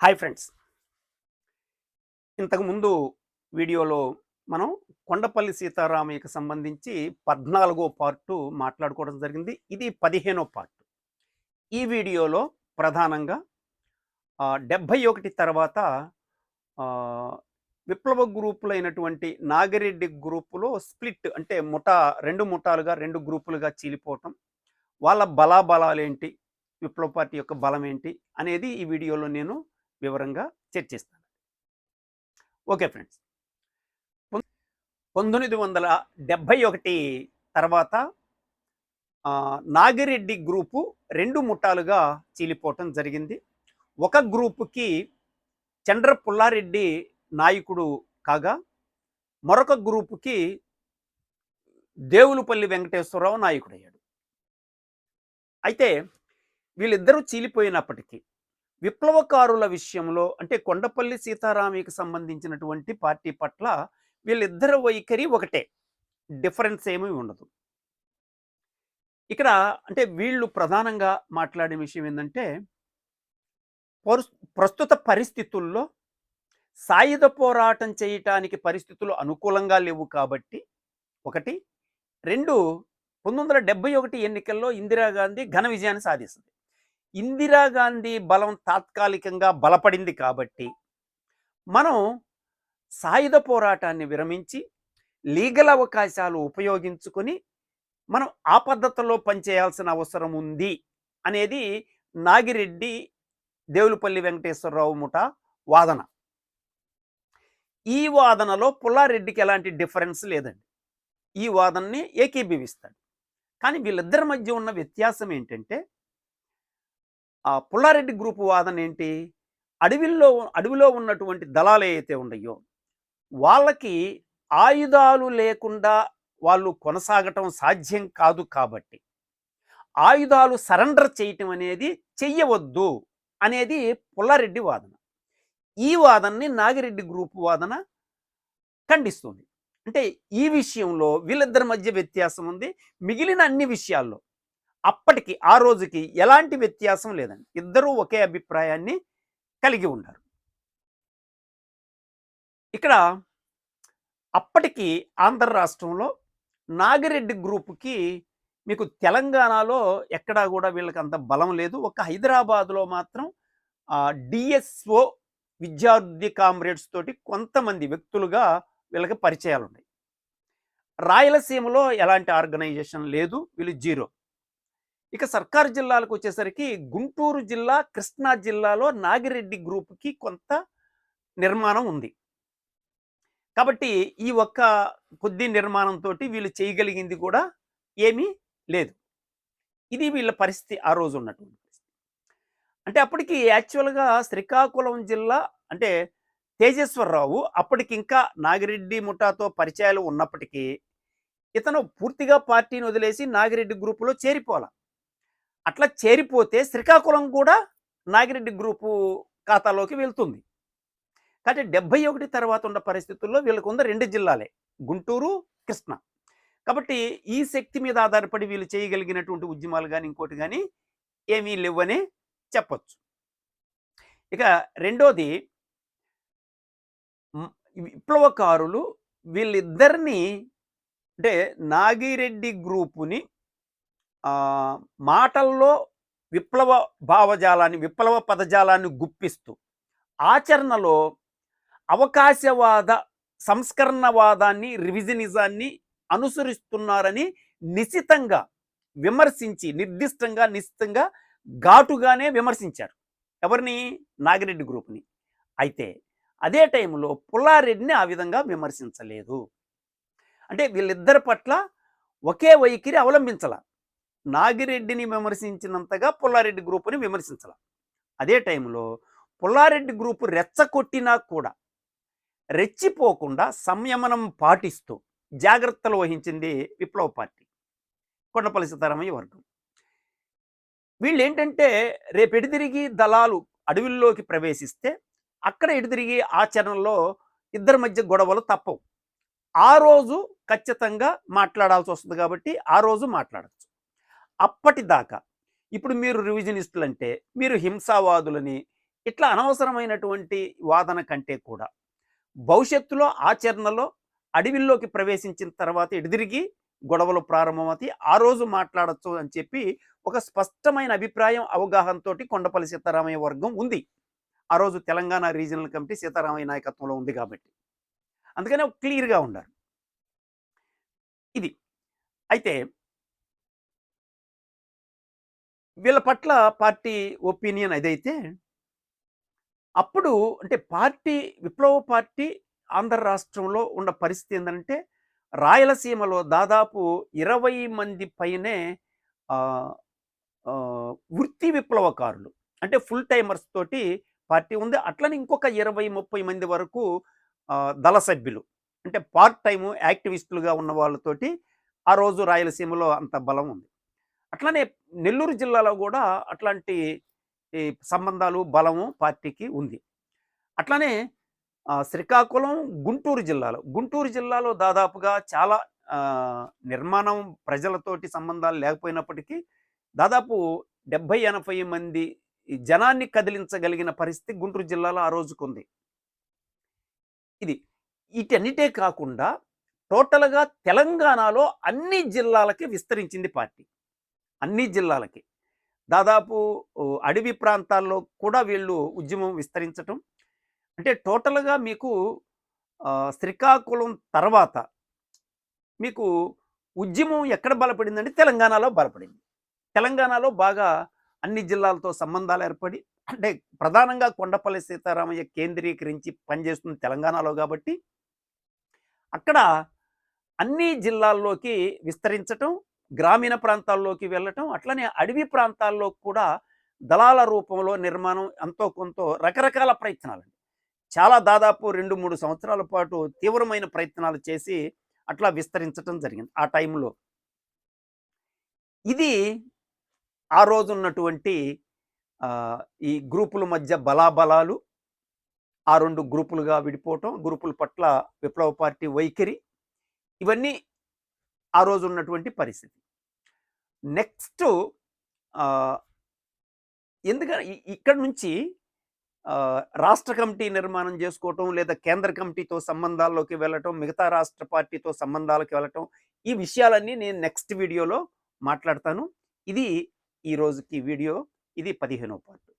Hi friends. ఇంతకుముందు వీడియోలో మనం కొండపల్లి సీతారామయ్యకి సంబంధించి పద్నాలుగో పార్టు మాట్లాడుకోవడం జరిగింది. ఇది పదిహేనో పార్ట్. ఈ వీడియోలో ప్రధానంగా డెబ్భై ఒకటి తర్వాత విప్లవ గ్రూపులైనటువంటి నాగిరెడ్డి గ్రూపులో స్ప్లిట్ అంటే ముఠా రెండు ముఠాలుగా రెండు గ్రూపులుగా చీలిపోవటం వాళ్ళ బలాబలాలు ఏంటి విప్లవ పార్టీ యొక్క బలం ఏంటి అనేది ఈ వీడియోలో నేను వివరంగా చర్చిస్తాను. Okay friends. పంతొమ్మిది వందల డెబ్భై ఒకటి తర్వాత నాగిరెడ్డి గ్రూపు రెండు ముఠాలుగా చీలిపోవటం జరిగింది. ఒక గ్రూపుకి చంద్ర పుల్లారెడ్డి నాయకుడు కాగా మరొక గ్రూపుకి దేవులపల్లి వెంకటేశ్వరరావు నాయకుడయ్యాడు. అయితే వీళ్ళిద్దరూ చీలిపోయినప్పటికీ విప్లవకారుల విషయంలో అంటే కొండపల్లి సీతారామయ్యకి సంబంధించినటువంటి పార్టీ పట్ల వీళ్ళిద్దరి వైఖరి ఒకటే. డిఫరెన్స్ ఏమీ ఉండదు. ఇక్కడ అంటే వీళ్ళు ప్రధానంగా మాట్లాడే విషయం ఏంటంటే పరుస్- ప్రస్తుత పరిస్థితుల్లో సాయుధ పోరాటం చేయటానికి పరిస్థితులు అనుకూలంగా లేవు కాబట్టి ఒకటి రెండు పంతొమ్మిది వందల డెబ్బై ఒకటి ఎన్నికల్లో ఇందిరాగాంధీ ఘన విజయాన్ని సాధిస్తుంది. ఇందిరాగాంధీ బలం తాత్కాలికంగా బలపడింది కాబట్టి మనం సాయుధ పోరాటాన్ని విరమించి లీగల్ అవకాశాలు ఉపయోగించుకొని మనం ఆ పద్ధతిలో పనిచేయాల్సిన అవసరం ఉంది అనేది నాగిరెడ్డి దేవులపల్లి వెంకటేశ్వరరావు ముఠ వాదన. ఈ వాదనలో పుల్లారెడ్డికి ఎలాంటి డిఫరెన్స్ లేదండి. ఈ వాదనని ఏకీభవిస్తాడు. కానీ వీళ్ళిద్దరి మధ్య ఉన్న వ్యత్యాసం ఏంటంటే ఆ పుల్లారెడ్డి గ్రూప్ వాదన ఏంటి? అడవిల్లో అడవిలో ఉన్నటువంటి దళాలు ఏవైతే ఉన్నాయో వాళ్ళకి ఆయుధాలు లేకుండా వాళ్ళు కొనసాగటం సాధ్యం కాదు కాబట్టి ఆయుధాలు సరెండర్ చేయటం అనేది చెయ్యవద్దు అనేది పుల్లారెడ్డి వాదన. ఈ వాదనని నాగిరెడ్డి గ్రూప్ వాదన ఖండిస్తుంది. అంటే ఈ విషయంలో వీళ్ళిద్దరి మధ్య వ్యత్యాసం ఉంది. మిగిలిన అన్ని విషయాల్లో అప్పటికి ఆ రోజుకి ఎలాంటి వ్యత్యాసం లేదండి. ఇద్దరూ ఒకే అభిప్రాయాన్ని కలిగి ఉన్నారు. ఇక్కడ అప్పటికి ఆంధ్ర రాష్ట్రంలో నాగిరెడ్డి గ్రూపుకి మీకు తెలంగాణలో ఎక్కడా కూడా వీళ్ళకి అంత బలం లేదు. ఒక హైదరాబాద్లో మాత్రం డిఎస్ఓ విద్యార్థి కామ్రేడ్స్ తోటి కొంతమంది వ్యక్తులుగా వీళ్ళకి పరిచయాలు ఉన్నాయి రాయలసీమలో ఎలాంటి ఆర్గనైజేషన్ లేదు వీళ్ళు జీరో. ఇక సర్కారు జిల్లాలకు వచ్చేసరికి గుంటూరు జిల్లా కృష్ణా జిల్లాలో నాగిరెడ్డి గ్రూప్కి కొంత నిర్మాణం ఉంది. కాబట్టి ఈ ఒక్క కొద్ది నిర్మాణంతో వీళ్ళు చేయగలిగింది కూడా ఏమీ లేదు. ఇది వీళ్ళ పరిస్థితి ఆ రోజు ఉన్నటువంటి అంటే అప్పటికి యాక్చువల్గా శ్రీకాకుళం జిల్లా అంటే తేజేశ్వరరావు అప్పటికి ఇంకా నాగిరెడ్డి ముఠాతో పరిచయాలు ఉన్నప్పటికీ ఇతను పూర్తిగా పార్టీని వదిలేసి నాగిరెడ్డి గ్రూపులో చేరిపోవాల అట్లా చేరిపోతే శ్రీకాకుళం కూడా నాగిరెడ్డి గ్రూపు ఖాతాలోకి వెళ్తుంది. కాబట్టి డెబ్బై ఒకటి తర్వాత ఉన్న పరిస్థితుల్లో వీళ్ళకు ఉన్న రెండు జిల్లాలే గుంటూరు కృష్ణ. కాబట్టి ఈ శక్తి మీద ఆధారపడి వీళ్ళు చేయగలిగినటువంటి ఉద్యమాలు కానీ ఇంకోటి కానీ ఏమీ లేవని చెప్పచ్చు. ఇక రెండోది విప్లవకారులు వీళ్ళిద్దరినీ అంటే నాగిరెడ్డి గ్రూపుని మాటల్లో విప్లవ భావజాలాన్ని విప్లవ పదజాలాన్ని గుప్పిస్తూ ఆచరణలో అవకాశవాద సంస్కరణవాదాన్ని రివిజనిజాన్ని అనుసరిస్తున్నారని నిశితంగా విమర్శించి నిర్దిష్టంగా నిశ్చితంగా ఘాటుగానే విమర్శించారు. ఎవరిని? నాగిరెడ్డి గ్రూప్ని. అయితే అదే టైంలో పుల్లారెడ్డిని ఆ విధంగా విమర్శించలేదు. అంటే వీళ్ళిద్దరి పట్ల ఒకే వైఖరి అవలంబించాల. నాగిరెడ్డిని విమర్శించినంతగా పుల్లారెడ్డి గ్రూపుని విమర్శించాల. అదే టైంలో పుల్లారెడ్డి గ్రూపు రెచ్చగొట్టినా కూడా రెచ్చిపోకుండా సంయమనం పాటిస్తూ జాగ్రత్తలు వహించింది విప్లవ పార్టీ కొండపల్లి సీతారామయ్య వర్గం. వీళ్ళు ఏంటంటే రేపు ఎడితిరిగి దళాలు అడవుల్లోకి ప్రవేశిస్తే అక్కడ ఎడితిరిగి ఆచరణలో ఇద్దరి మధ్య గొడవలు తప్పవు. ఆ రోజు ఖచ్చితంగా మాట్లాడాల్సి వస్తుంది కాబట్టి ఆ రోజు మాట్లాడచ్చు. అప్పటిదాకా. ఇప్పుడు మీరు రివిజనిస్టులు అంటే మీరు హింసావాదులని ఇట్లా అనవసరమైనటువంటి వాదన కంటే కూడా భవిష్యత్తులో ఆచరణలో అడవిల్లోకి ప్రవేశించిన తర్వాత ఎడిదిరిగి గొడవలు ప్రారంభమవుతాయి. ఆ రోజు మాట్లాడచ్చు అని చెప్పి ఒక స్పష్టమైన అభిప్రాయం అవగాహనతో కొండపల్లి సీతారామయ్య వర్గం ఉంది. ఆ రోజు తెలంగాణ రీజనల్ కమిటీ సీతారామయ్య నాయకత్వంలో ఉంది కాబట్టి. అందుకనే క్లియర్గా ఉన్నారు ఇది. అయితే వీళ్ళ పట్ల పార్టీ ఒపీనియన్ అదైతే అప్పుడు అంటే పార్టీ విప్లవ పార్టీ ఆంధ్ర రాష్ట్రంలో ఉన్న పరిస్థితి ఏంటంటే రాయలసీమలో దాదాపు ఇరవై మంది పైనే వృత్తి విప్లవకారులు అంటే ఫుల్ టైమర్స్ తోటి పార్టీ ఉంది. అట్లనే ఇంకొక ఇరవై ముప్పై మంది వరకు దళ సభ్యులు అంటే పార్ట్ టైము యాక్టివిస్టులుగా ఉన్న వాళ్ళతోటి ఆ రోజు రాయలసీమలో అంత బలం ఉంది. అట్లనే నెల్లూరు జిల్లాలో కూడా అట్లాంటి ఈ సంబంధాలు బలము పార్టీకి ఉంది. అట్లనే శ్రీకాకుళం గుంటూరు జిల్లాలో గుంటూరు జిల్లాలో దాదాపుగా చాలా నిర్మాణం ప్రజలతోటి సంబంధాలు లేకపోయినప్పటికీ దాదాపు డెబ్భై ఎనభై మంది ఈ జనాన్ని కదిలించగలిగిన పరిస్థితి గుంటూరు జిల్లాలో ఆ రోజుకుంది. ఇది వీటన్నిటే కాకుండా టోటల్గా తెలంగాణలో అన్ని జిల్లాలకి విస్తరించింది పార్టీ. అన్ని జిల్లాలకి. దాదాపు అడవి ప్రాంతాల్లో కూడా వీళ్ళు ఉద్యమం విస్తరించటం. అంటే టోటల్గా మీకు శ్రీకాకుళం తర్వాత మీకు ఉద్యమం ఎక్కడ బలపడిందంటే తెలంగాణలో బలపడింది. తెలంగాణలో బాగా అన్ని జిల్లాలతో సంబంధాలు ఏర్పడి అంటే ప్రధానంగా కొండపల్లి సీతారామయ్య కేంద్రీకరించి పనిచేస్తుంది తెలంగాణలో కాబట్టి అక్కడ అన్ని జిల్లాల్లోకి విస్తరించటం గ్రామీణ ప్రాంతాల్లోకి వెళ్ళటం అట్లనే అడవి ప్రాంతాల్లో కూడా దళాల రూపంలో నిర్మాణం ఎంతో కొంత రకరకాల ప్రయత్నాలు చాలా దాదాపు రెండు మూడు సంవత్సరాల పాటు తీవ్రమైన ప్రయత్నాలు చేసి అట్లా విస్తరించటం జరిగింది ఆ టైంలో. ఇది ఆ రోజు ఉన్నటువంటి ఈ గ్రూపుల మధ్య బలాబలాలు ఆ రెండు గ్రూపులుగా విడిపోవటం గ్రూపుల పట్ల విప్లవ పార్టీ వైఖరి ఇవన్నీ ఆ రోజు ఉన్నటువంటి పరిస్థితి. నెక్స్ట్ ఎందుకంటే ఇక్కడ నుంచి రాష్ట్ర కమిటీ నిర్మాణం చేసుకోవటం లేదా కేంద్ర కమిటీతో సంబంధాల్లోకి వెళ్ళటం మిగతా రాష్ట్ర పార్టీతో సంబంధాలకు వెళ్ళటం ఈ విషయాలన్నీ నేను నెక్స్ట్ వీడియోలో మాట్లాడతాను. ఇది ఈ రోజుకి వీడియో. ఇది పదిహేనో పార్ట్.